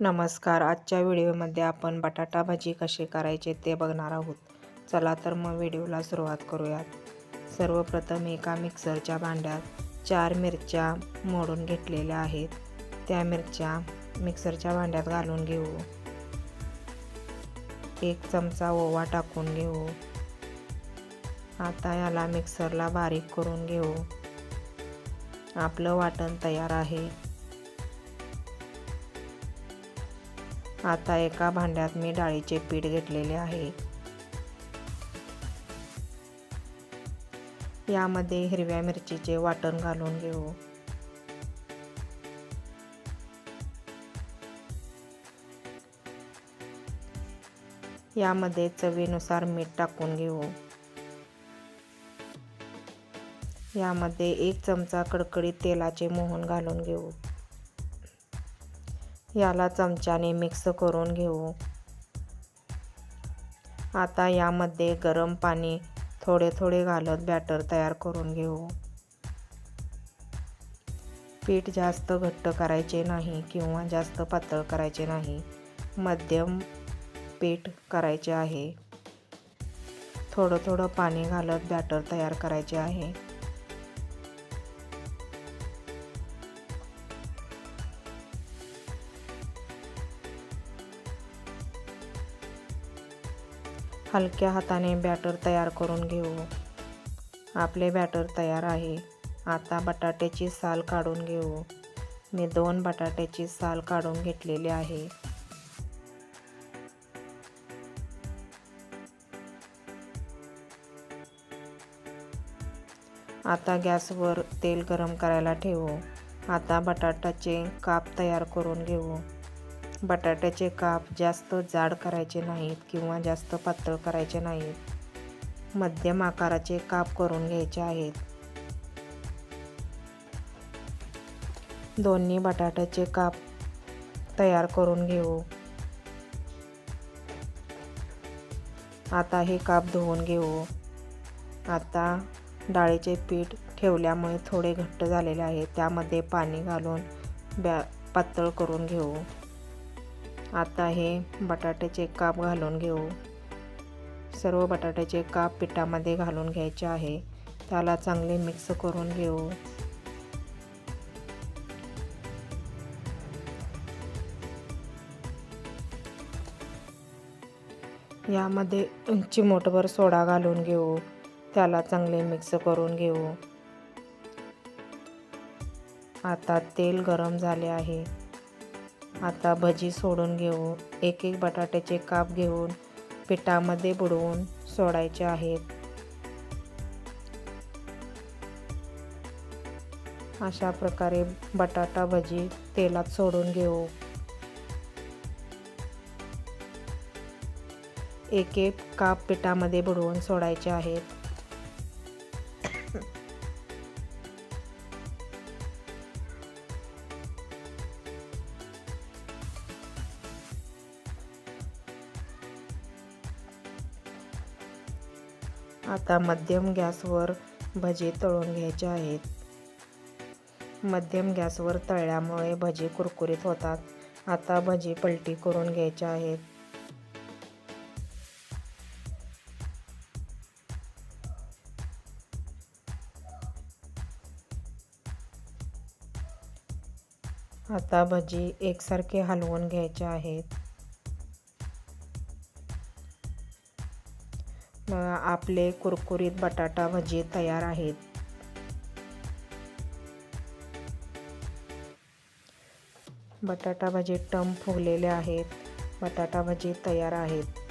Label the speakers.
Speaker 1: नमस्कार. आजच्या व्हिडिओमध्ये आपण बटाटा भाजी कशी करायचे ते बघणार आहोत. चला तर मग व्हिडिओला सुरुवात करूयात. सर्वप्रथम एका मिक्सरच्या भांड्यात चार मिरच्या मोडून घेतलेल्या आहेत. त्या मिरच्या मिक्सरच्या भांड्यात घालून घेऊ. एक चमचा ओवा टाकून घेऊ. आता याला मिक्सरला बारीक करून घेऊ. आपलं वाटण तयार आहे. आता एका भांड्यात मी डाळीचे पीठ घेतलेले आहे. यामध्ये हिरव्या मिरचीचे वाटण घालून घेऊ. यामध्ये चवीनुसार मीठ टाकून घेऊ. यामध्ये एक चमचा कडकडीत तेलाचे मोहन घालून घेऊ. याला चमच्याने मिक्स करून घेऊ. आता यामध्ये गरम पाणी थोडे थोडे घालत बॅटर तयार करून घेऊ. पीठ जास्त घट्ट करायचे नाही किंवा जास्त पातळ करायचे नाही. मध्यम पीठ करायचे आहे. थोडं थोडं पाणी घालत बॅटर तयार करायचे आहे. हलक्या हाताने बॅटर तयार करून घेऊ. आपले बॅटर तयार आहे. आता बटाट्याची साल काढून घेऊ. मी दोन बटाट्याची साल काढून घेतलेली आहे. आता गॅसवर तेल गरम करायला ठेवू. आता बटाट्याचे काप तयार करून घेऊ. बटाट्याचे काप जास्त जाड करायचे नाहीत किंवा जास्त पातळ करायचे नाहीत. मध्यम आकाराचे काप करून घ्यायचे आहेत. दोन्ही बटाट्याचे काप तयार करून घेऊ. आता हे काप धुवून घेऊ. आता डाळीचे पीठ ठेवल्यामुळे थोडे घट्ट झालेले आहे. त्यामध्ये पाणी घालून बॅ पातळ करून घेऊ. आता हे बटाट्याचे काप घालून घेऊ. सर्व बटाट्याचे काप पिठामध्ये घालून घ्यायचे आहे. त्याला चांगले मिक्स करून घेऊ. यामध्ये चिमोटभर सोडा घालून घेऊ. त्याला चांगले मिक्स करून घेऊ. आता तेल गरम झाले आहे. आता भजी सोडून घेऊ एक एक बटाट्याचे काप घेऊन पिठामध्ये बुडवून सोडायचे आहेत. अशा प्रकारे बटाटा भजी तेलात सोडून घेऊ. एक एक काप पिठामध्ये बुडवून सोडायचे आहेत. आता मध्यम गॅसवर भजी तळून घ्यायचे आहेत. मध्यम गॅसवर तळल्यामुळे भजी कुरकुरीत होतात. आता भजी पलटी करून घ्यायचे आहेत. आता भजी एकसारखे हलवून घ्यायचे आहेत. आपले कुरकुरीत बटाटा भजी तयार आहेत. बटाटा भजी टम फुगलेले आहेत. बटाटा भजी तयार आहेत.